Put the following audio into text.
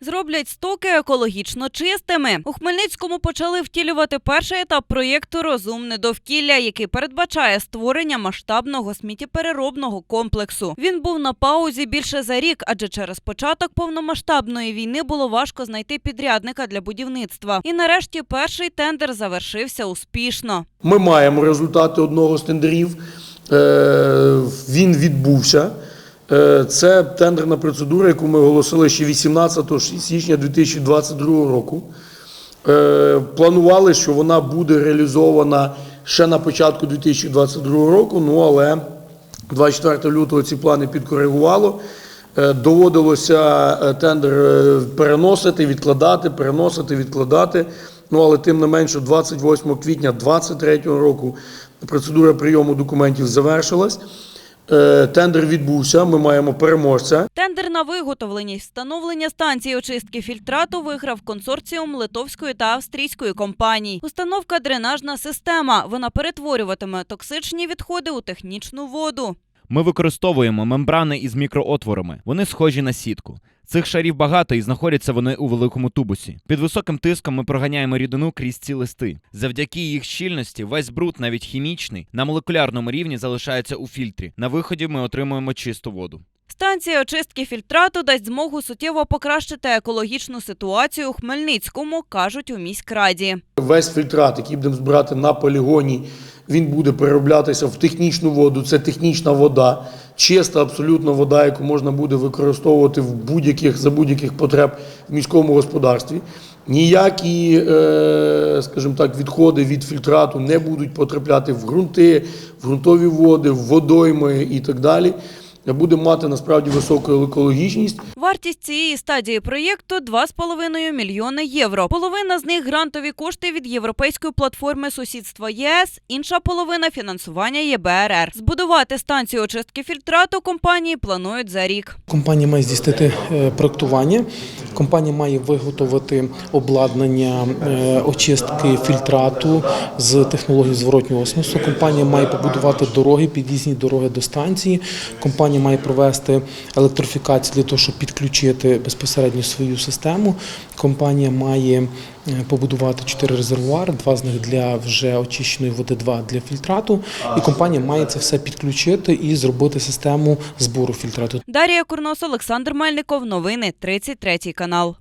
Зроблять стоки екологічно чистими. У Хмельницькому почали втілювати перший етап проєкту Розумне довкілля, який передбачає створення масштабного сміттєпереробного комплексу. Він був на паузі більше за рік, адже через початок повномасштабної війни було важко знайти підрядника для будівництва. І нарешті перший тендер завершився успішно. Ми маємо результати одного з тендерів. Е, Він відбувся. Е, Це тендерна процедура, яку ми оголосили ще 18 січня 2022 року. Е, Планували, що вона буде реалізована ще на початку 2022 року, ну але 24 лютого ці плани підкоригувало. Е, Доводилося тендер переносити, відкладати, переносити, відкладати. Ну але тим не менше, 28 квітня 2023 року процедура прийому документів завершилась. Е, Тендер відбувся. Ми маємо переможця. Тендер на виготовлення і встановлення станції очистки фільтрату виграв консорціум литовської та австрійської компаній. Установка дренажна система. Вона перетворюватиме токсичні відходи у технічну воду. Ми використовуємо мембрани із мікроотворами. Вони схожі на сітку. Цих шарів багато і знаходяться вони у великому тубусі. Під високим тиском ми проганяємо рідину крізь ці листи. Завдяки їх щільності, весь бруд, навіть хімічний, на молекулярному рівні залишається у фільтрі. На виході ми отримуємо чисту воду. Станція очистки фільтрату дасть змогу суттєво покращити екологічну ситуацію у Хмельницькому, кажуть у міськраді. Весь фільтрат, який будемо збирати на полігоні, він буде перероблятися в технічну воду. Це технічна вода, чиста абсолютно вода, яку можна буде використовувати в будь-яких за будь-яких потреб в міському господарстві. Ніякі, е, скажімо так, відходи від фільтрату не будуть потрапляти в ґрунти, в ґрунтові води, в водойми і так далі. Буде мати насправді високу екологічність. Вартість цієї стадії проєкту 2,5 мільйони євро. Половина з них грантові кошти від європейської платформи сусідства ЄС, інша половина фінансування ЄБРР. Збудувати станцію очистки фільтрату компанії планують за рік. Компанія має здійснити е, проектування. Компанія має виготовити обладнання е, очистки фільтрату з технології зворотнього осмосу. Компанія має побудувати дороги, під'їзні дороги до станції. Компанія має провести електрифікацію для того, щоб підключити безпосередньо свою систему. Компанія має е, побудувати чотири резервуари, два з них для вже очищеної води, два для фільтрату. І компанія має це все підключити і зробити систему збору фільтрату. Дарія Курнос, Олександр Мельников. Новини 33 канал.